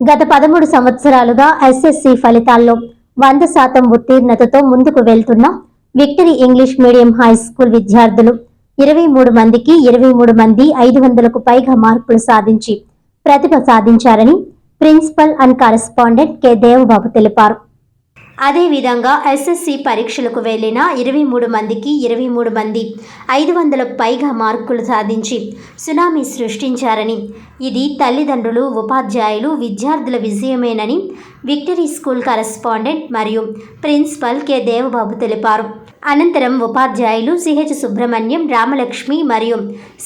గత పదమూడు సంవత్సరాలుగా ఎస్ఎస్సి ఫలితాల్లో వంద శాతం ఉత్తీర్ణతతో ముందుకు వెళ్తున్న Victory English medium high school విద్యార్థులు ఇరవై మూడు మందికి ఇరవై మూడు మంది ఐదు వందలకు పైగా మార్కులు సాధించి ప్రతిభ సాధించారని principal and correspondent K. Devababu తెలిపారు. అదేవిధంగా ఎస్ఎస్సి పరీక్షలకు వెళ్ళిన ఇరవై మూడు మందికి ఇరవై మూడు మంది ఐదు వందలకు పైగా మార్కులు సాధించి సునామీ సృష్టించారని. ఇది తల్లిదండ్రులు ఉపాధ్యాయులు విద్యార్థుల విజయమేనని విక్టరీ స్కూల్ కరెస్పాండెంట్ మరియు ప్రిన్సిపల్ కె. దేవబాబు తెలిపారు. అనంతరం ఉపాధ్యాయులు సిహెచ్ సుబ్రహ్మణ్యం రామలక్ష్మి మరియు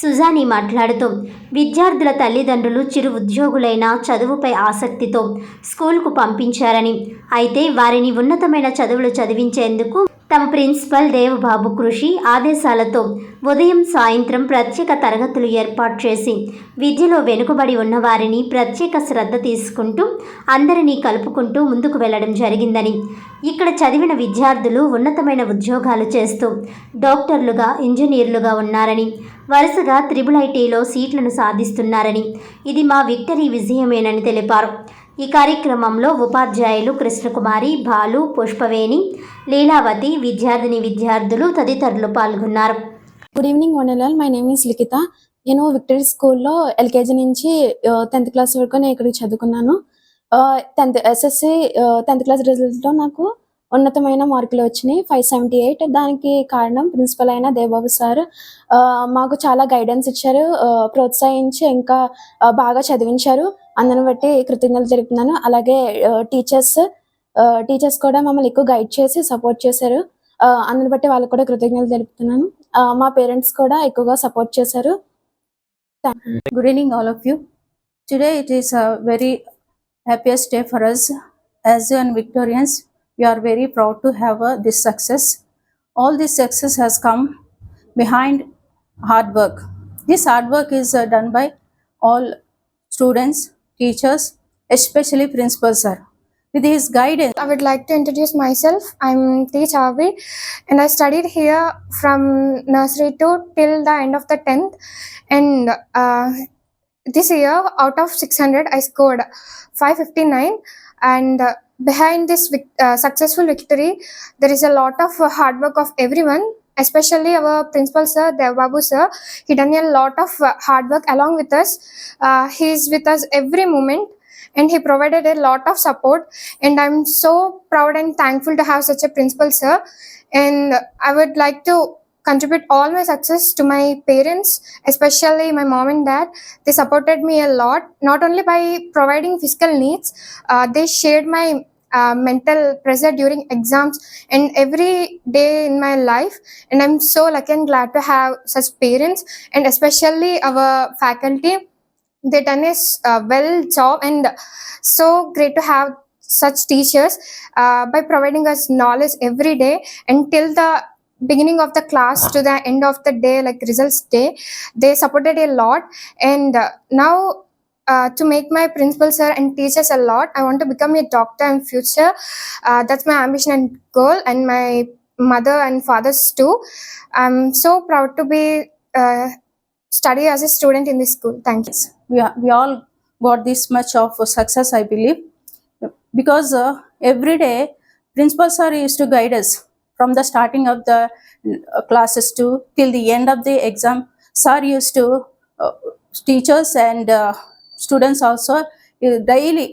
సుజాని మాట్లాడుతూ విద్యార్థుల తల్లిదండ్రులు చిరు ఉద్యోగులైన చదువుపై ఆసక్తితో స్కూల్కు పంపించారని. అయితే వారిని ఉన్నతమైన చదువులు చదివించేందుకు తమ ప్రిన్సిపల్ దేవబాబు కృషి ఆదేశాలతో ఉదయం సాయంత్రం ప్రత్యేక తరగతులు ఏర్పాటు చేసి విద్యలో వెనుకబడి ఉన్నవారిని ప్రత్యేక శ్రద్ధ తీసుకుంటూ అందరినీ కలుపుకుంటూ ముందుకు వెళ్ళడం జరిగిందని. ఇక్కడ చదివిన విద్యార్థులు ఉన్నతమైన ఉద్యోగాలు చేస్తూ డాక్టర్లుగా ఇంజనీర్లుగా ఉన్నారని వరుసగా త్రిబుల్ ఐటీలో సీట్లను సాధిస్తున్నారని ఇది మా విక్టరీ విజయమేనని తెలిపారు. ఈ కార్యక్రమంలో ఉపాధ్యాయులు కృష్ణకుమారి బాలు పుష్పవేణి లీలావతి విద్యార్థిని విద్యార్థులు తదితరులు పాల్గొన్నారు. గుడ్ ఈవినింగ్ వనలాల్ మై నేమ్ ఇస్ లిఖిత నేను విక్టరీ స్కూల్లో ఎల్కేజీ నుంచి టెన్త్ క్లాస్ వరకు నేను ఇక్కడికి చదువుకున్నాను. టెన్త్ ఎస్ఎస్సి టెన్త్ క్లాస్ రిజల్ట్లో నాకు ఉన్నతమైన మార్కులు వచ్చినాయి ఫైవ్ సెవెంటీ ఎయిట్ దానికి కారణం ప్రిన్సిపల్ అయిన దేవబాబు సార్. మాకు చాలా గైడెన్స్ ఇచ్చారు ప్రోత్సహించి ఇంకా బాగా చదివించారు. అందరం బట్టి కృతజ్ఞతలు జరుపుతున్నాను. అలాగే టీచర్స్ టీచర్స్ కూడా మమ్మల్ని ఎక్కువ గైడ్ చేసి సపోర్ట్ చేశారు. అందరిని బట్టి వాళ్ళకు కూడా కృతజ్ఞతలు జరుపుతున్నాను. మా పేరెంట్స్ కూడా ఎక్కువగా సపోర్ట్ చేశారు. Good evening all of you today it is a very happiest day for us as and Victorians you are very proud to have this success all this success has come behind hard work this hard work is done by all students teachers, especially principal sir. With his guidance, I would like to introduce myself. I'm T. Chavi and I studied here from nursery to till the end of the 10th. And uh, this year, out of 600, I scored 559. And uh, behind this uh, successful victory, there is a lot of uh, hard work of everyone. Especially our principal sir, Devbabu sir, he done a lot of uh, hard work along with us. Uh, with us every moment, and he provided a lot of support. And i'm so proud and thankful to have such a principal sir. And i would like to contribute all my success to my parents especially my mom and dad. They supported me a lot not only by providing physical needs uh, they shared my uh, mental pressure during exams and every day in my life. And i'm so lucky and glad to have such parents and especially our faculty. They done a uh, well job and so great to have such teachers uh, by providing us knowledge every day until the beginning of the class to the end of the day like results day. They supported a lot and uh, now uh, to make my principal sir and teachers a lot. I want to become a doctor in future. Uh, that's my ambition and goal and my mother and fathers too. I'm so proud to be uh, study as a student in this school. Thank you. We, are, we all got this much of success, I believe, because uh, every day principal sir used to guide us from the starting of the uh, classes to till the end of the exam. Sir used to uh, teachers and uh, students also uh, daily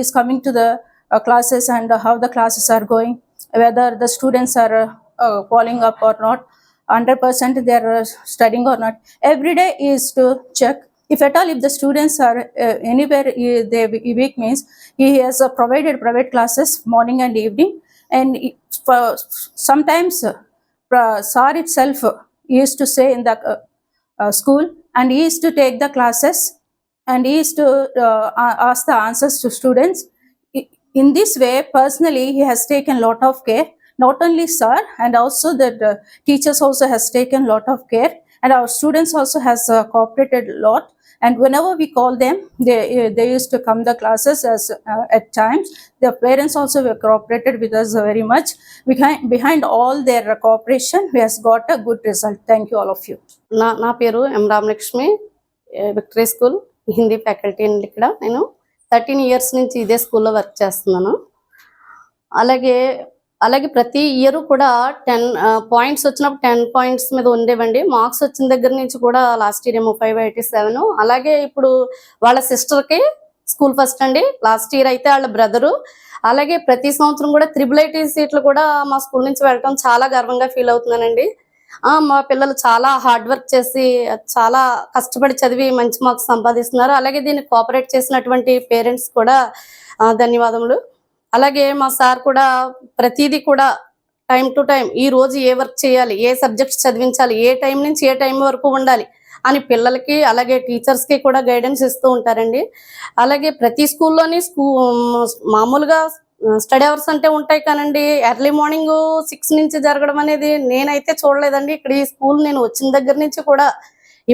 is coming to the uh, classes and how the classes are going, whether the students are uh, uh, following up or not. 100% they are uh, studying or not. Every day is to check if at all if the students are uh, anywhere uh, they weak means he has uh, provided private classes morning and evening and for sometimes uh, pra- itself uh, used to say in the uh, uh, school and he used to take the classes and he used to uh, a- ask the answers to students I- in this way personally he has taken lot of care not only sir and also the, the teachers also has taken lot of care and our students also has uh, cooperated a lot and whenever we call them they uh, they used to come the classes as uh, at times their parents also were cooperated with us very much behind behind all their cooperation we has got a good result thank you all of you నా నా పేరు M Ramalakshmi ఏ, victory school Hindi faculty అండి ఇక్కడ. నేను thirteen years నుంచి ఇదే స్కూల్లో work చేస్తున్నాను. అలాగే అలాగే ప్రతి ఇయర్ కూడా టెన్ పాయింట్స్ వచ్చినప్పుడు టెన్ పాయింట్స్ మీద ఉండేవండి. మార్క్స్ వచ్చిన దగ్గర నుంచి కూడా లాస్ట్ ఇయర్ ఏమో ఫైవ్ ఎయిటీ సెవెన్. అలాగే ఇప్పుడు వాళ్ళ సిస్టర్కి స్కూల్ ఫస్ట్ అండి. లాస్ట్ ఇయర్ అయితే వాళ్ళ బ్రదరు. అలాగే ప్రతి సంవత్సరం కూడా త్రిబుల్ ఐటీ సీట్లు కూడా మా స్కూల్ నుంచి వెళ్ళటం చాలా గర్వంగా ఫీల్ అవుతున్నానండి. మా పిల్లలు చాలా హార్డ్ వర్క్ చేసి చాలా కష్టపడి చదివి మంచి మార్క్స్ సంపాదిస్తున్నారు. అలాగే దీన్ని కోఆపరేట్ చేసినటువంటి పేరెంట్స్ కూడా ధన్యవాదములు. అలాగే మా సార్ కూడా ప్రతిదీ కూడా టైం టు టైం ఈ రోజు ఏ వర్క్ చేయాలి ఏ సబ్జెక్ట్స్ చదివించాలి ఏ టైం నుంచి ఏ టైం వరకు ఉండాలి అని పిల్లలకి అలాగే టీచర్స్కి కూడా గైడెన్స్ ఇస్తూ ఉంటారండి. అలాగే ప్రతి స్కూల్లోని స్కూ మామూలుగా స్టడీ అవర్స్ అంటే ఉంటాయి కానండి. ఎర్లీ మార్నింగ్ సిక్స్ నుంచి జరగడం అనేది నేనైతే చూడలేదండి. ఇక్కడ ఈ స్కూల్ నేను వచ్చిన దగ్గర నుంచి కూడా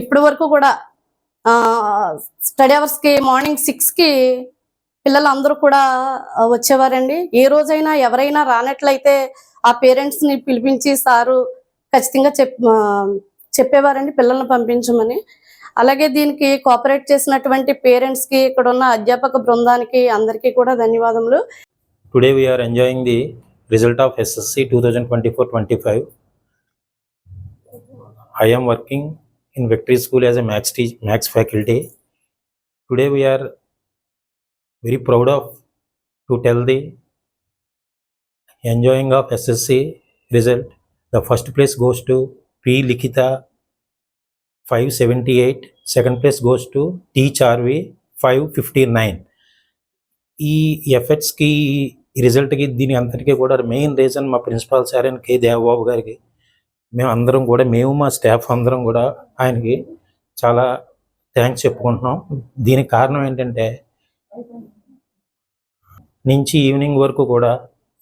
ఇప్పటి వరకు కూడా స్టడీ అవర్స్కి మార్నింగ్ సిక్స్కి పిల్లలు అందరూ కూడా వచ్చేవారండి. ఏ రోజైనా ఎవరైనా రానట్లయితే ఆ పేరెంట్స్ని పిలిపించి సారు ఖచ్చితంగా చెప్ చెప్పేవారండి పిల్లల్ని పంపించమని. అలాగే దీనికి కోఆపరేట్ చేసినటువంటి పేరెంట్స్కి ఇక్కడ ఉన్న అధ్యాపక బృందానికి అందరికీ కూడా ధన్యవాదములు. Today we are enjoying the result of SSC 2024-25. I am working in Victory School as a max teach, max faculty. Today we are very proud of to tell the enjoying of SSC result. The first place goes to P. Likita 578. Second place goes to T. Charvi 559. ఈ ఎఫెక్ట్స్కి ఈ రిజల్ట్కి దీని అంతటికీ కూడా main reason మా principal sir and K Devababu గారికి. మేము అందరం కూడా మేము మా స్టాఫ్ అందరం కూడా ఆయనకి చాలా థ్యాంక్స్ చెప్పుకుంటున్నాం. దీనికి కారణం ఏంటంటే నుంచి ఈవినింగ్ వరకు కూడా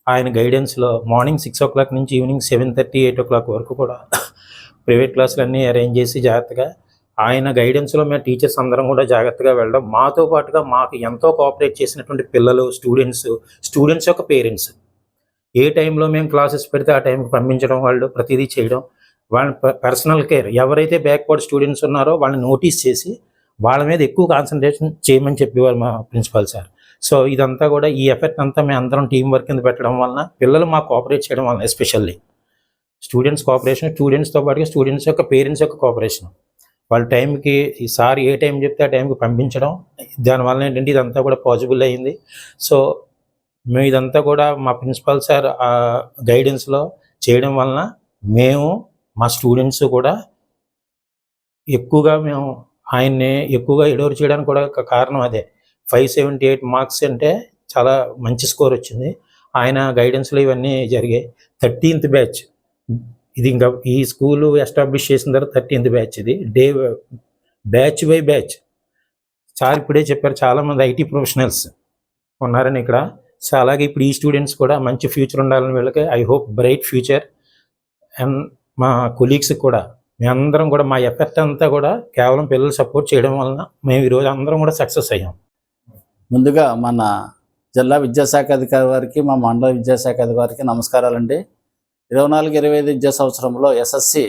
ఆయన గైడెన్స్లో మార్నింగ్ సిక్స్ ఓ క్లాక్ నుంచి evening seven thirty eight o'clock వరకు కూడా ప్రైవేట్ క్లాసులు అన్నీ అరేంజ్ చేసి జాగ్రత్తగా ఆయన గైడెన్స్లో మేము టీచర్స్ అందరం కూడా జాగ్రత్తగా వెళ్ళడం. మాతో పాటుగా మాకు ఎంతో కోఆపరేట్ చేసినటువంటి పిల్లలు స్టూడెంట్స్ స్టూడెంట్స్ యొక్క పేరెంట్స్ ఏ టైంలో మేము క్లాసెస్ పెడితే ఆ టైంకి పంపించడం వాళ్ళు ప్రతిదీ చేయడం. వాళ్ళ పర్సనల్ కేర్ ఎవరైతే బ్యాక్వర్డ్ స్టూడెంట్స్ ఉన్నారో వాళ్ళని నోటీస్ చేసి వాళ్ళ మీద ఎక్కువ కాన్సన్ట్రేషన్ చేయమని చెప్పేవారు మా ప్రిన్సిపాల్ సార్ సో ఇదంతా కూడా ఈ ఎఫెక్ట్ అంతా మేము అందరం టీం వర్క్ కింద పెట్టడం వలన పిల్లలు మాకు కోఆపరేట్ చేయడం వలన ఎస్పెషల్లీ స్టూడెంట్స్ కోఆపరేషన్ స్టూడెంట్స్తో పాటుగా స్టూడెంట్స్ యొక్క పేరెంట్స్ యొక్క కోఆపరేషన్ వాళ్ళ టైంకి ఈ ఏ టైం చెప్తే ఆ టైంకి పంపించడం దానివల్ల ఏంటంటే ఇదంతా కూడా పాసిబుల్ అయింది. సో మేము ఇదంతా కూడా మా ప్రిన్సిపాల్ సార్ గైడెన్స్లో చేయడం వలన మేము మా స్టూడెంట్స్ కూడా ఎక్కువగా మేము ఆయన్ని ఎక్కువగా ఎడోరు చేయడానికి కూడా ఒక కారణం అదే. ఫైవ్ సెవెంటీ ఎయిట్ మార్క్స్ అంటే చాలా మంచి స్కోర్ వచ్చింది. ఆయన గైడెన్స్లో ఇవన్నీ జరిగాయి. థర్టీన్త్ బ్యాచ్ ఇది ఇంకా ఈ స్కూలు ఎస్టాబ్లిష్ చేసిన తర్వాత థర్టీన్త్ బ్యాచ్ ఇది. Day batch by batch. Sir ఇప్పుడే చెప్పారు చాలామంది ఐటీ ప్రొఫెషనల్స్ ఉన్నారని ఇక్కడ. సో అలాగే ఇప్పుడు ఈ స్టూడెంట్స్ కూడా మంచి ఫ్యూచర్ ఉండాలని వీళ్ళకి I hope bright future. And మా కొలీగ్స్ కూడా మేమందరం కూడా మా ఎఫెక్ట్ అంతా కూడా కేవలం పిల్లలు సపోర్ట్ చేయడం వలన మేము ఈరోజు అందరం కూడా సక్సెస్ అయ్యాం. ముందుగా మన జిల్లా విద్యాశాఖ అధికారి వారికి మా మండల విద్యాశాఖ అధికారికి నమస్కారాలండి. ఇరవై నాలుగు ఇరవై ఐదు విద్యా సంవత్సరంలో ఎస్ఎస్సి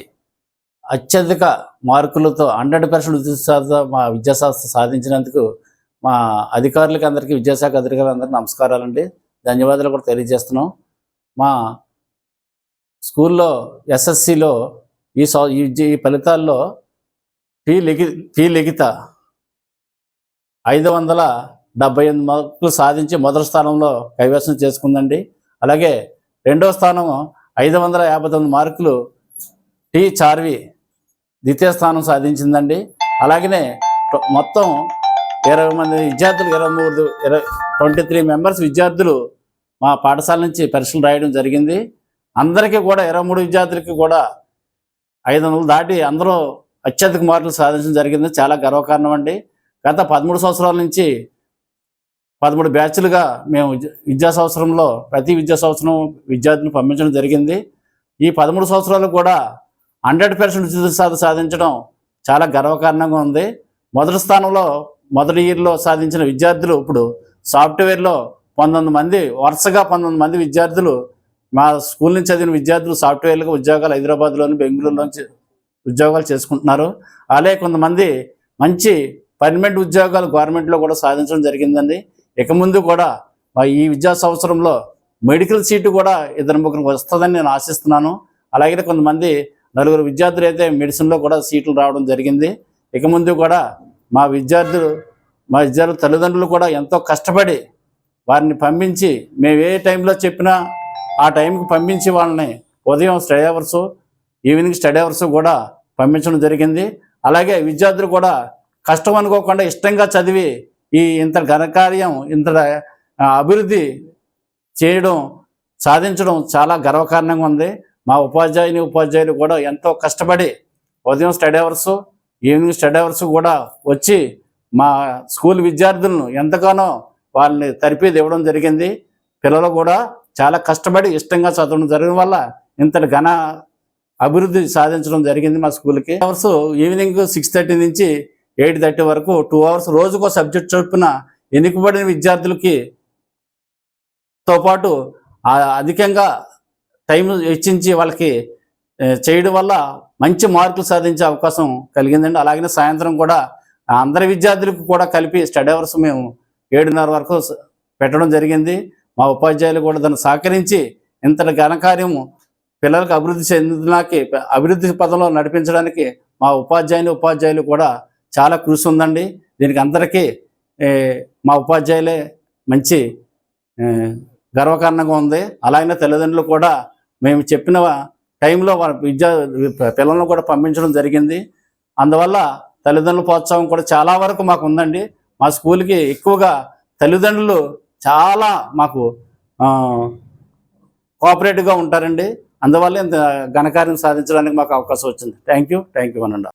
అత్యధిక మార్కులతో హండ్రెడ్ పర్సెంట్ ఉద్యోగ మా విద్యాశాస్త్ర సాధించినందుకు మా అధికారులకి అందరికీ విద్యాశాఖ అధికారులు అందరికీ నమస్కారాలండి. ధన్యవాదాలు కూడా తెలియజేస్తున్నాం. మా స్కూల్లో ఎస్ఎస్సిలో ఈ సౌ ఈ ఫలితాల్లో పి లిఖి పి లిఖిత ఐదు వందల డెబ్బై ఎనిమిది మార్కులు సాధించి మొదటి స్థానంలో కైవసం చేసుకుందండి. అలాగే రెండవ స్థానం ఐదు వందల యాభై తొమ్మిది మార్కులు టి చార్వి ద్వితీయ స్థానం సాధించిందండి. అలాగనే మొత్తం ఇరవై మంది విద్యార్థులు ఇరవై మూడు ఇరవై ట్వంటీ త్రీ మెంబర్స్ విద్యార్థులు మా పాఠశాల నుంచి పరీక్షలు రాయడం జరిగింది. అందరికీ కూడా ఇరవై మూడు విద్యార్థులకి కూడా ఐదు వందలు దాటి అందరూ అత్యధిక మార్కులు సాధించడం జరిగింది. చాలా గర్వకారణం అండి. గత పదమూడు సంవత్సరాల నుంచి పదమూడు బ్యాచ్లుగా మేము విద్యా సంవత్సరంలో ప్రతి విద్యా సంవత్సరం విద్యార్థులను పంపించడం జరిగింది. ఈ పదమూడు సంవత్సరాలు కూడా హండ్రెడ్ పర్సెంట్ ఉచిత సాధన సాధించడం చాలా గర్వకారణంగా ఉంది. మొదటి స్థానంలో మొదటి ఇయర్లో సాధించిన విద్యార్థులు ఇప్పుడు సాఫ్ట్వేర్లో పంతొమ్మిది మంది వరుసగా పంతొమ్మిది మంది విద్యార్థులు మా స్కూల్ నుంచి చదివిన విద్యార్థులు సాఫ్ట్వేర్లకు ఉద్యోగాలు హైదరాబాద్లోని బెంగళూరులోని ఉద్యోగాలు చేసుకుంటున్నారు. అలాగే కొంతమంది మంచి పర్మనెంట్ ఉద్యోగాలు గవర్నమెంట్లో కూడా సాధించడం జరిగిందండి. ఇక ముందు కూడా మా ఈ విద్యా సంవత్సరంలో మెడికల్ సీటు కూడా ఇద్దరు ముగ్గురికి వస్తుందని నేను ఆశిస్తున్నాను. అలాగే కొంతమంది నలుగురు విద్యార్థులు అయితే మెడిసిన్లో కూడా సీట్లు రావడం జరిగింది. ఇక ముందు కూడా మా విద్యార్థులు మా విద్యార్థుల తల్లిదండ్రులు కూడా ఎంతో కష్టపడి వారిని పంపించి మేము ఏ టైంలో చెప్పినా ఆ టైంకి పంపించి వాళ్ళని ఉదయం study hours evening study hours కూడా పంపించడం జరిగింది. అలాగే విద్యార్థులు కూడా కష్టం అనుకోకుండా ఇష్టంగా చదివి ఈ ఇంత ఘనకార్యం ఇంత అభివృద్ధి చేయడం సాధించడం చాలా గర్వకారణంగా ఉంది. మా ఉపాధ్యాయుని ఉపాధ్యాయులు కూడా ఎంతో కష్టపడి ఉదయం study hours evening study hours కూడా వచ్చి మా స్కూల్ విద్యార్థులను ఎంతగానో వాళ్ళని తరిపేది ఇవ్వడం జరిగింది. పిల్లలు కూడా చాలా కష్టపడి ఇష్టంగా చదవడం జరగడం వల్ల ఇంతటి ఘన అభివృద్ధి సాధించడం జరిగింది మా స్కూల్కి. అవర్స్ ఈవినింగ్ సిక్స్ థర్టీ నుంచి ఎయిట్ థర్టీ వరకు టూ అవర్స్ రోజుకో సబ్జెక్ట్ చొప్పున ఎన్నికబడిన విద్యార్థులకి తో పాటు అధికంగా టైం వెచ్చించి వాళ్ళకి చేయడం వల్ల మంచి మార్కులు సాధించే అవకాశం కలిగిందండి. అలాగనే సాయంత్రం కూడా అందరి విద్యార్థులకు కూడా కలిపి స్టడీ అవర్స్ మేము ఏడున్నర వరకు పెట్టడం జరిగింది. మా ఉపాధ్యాయులు కూడా దాన్ని సహకరించి ఇంతటి ఘనకార్యము పిల్లలకు అభివృద్ధి చెందినకి అభివృద్ధి పదంలో నడిపించడానికి మా ఉపాధ్యాయుని ఉపాధ్యాయులు కూడా చాలా కృషి ఉందండి. దీనికి అందరికీ మా ఉపాధ్యాయులే మంచి గర్వకారణంగా ఉంది. అలాగే తల్లిదండ్రులు కూడా మేము చెప్పిన టైంలో వాళ్ళ విద్యా పిల్లలను కూడా పంపించడం జరిగింది. అందువల్ల తల్లిదండ్రుల ప్రోత్సాహం కూడా చాలా వరకు మాకు ఉందండి. మా స్కూల్కి ఎక్కువగా తల్లిదండ్రులు చాలా మాకు కోఆపరేటివ్గా ఉంటారండి. అందువల్ల ఇంత ఘనకార్యం సాధించడానికి మాకు అవకాశం వచ్చింది. Thank you. థ్యాంక్ యూ అనండి.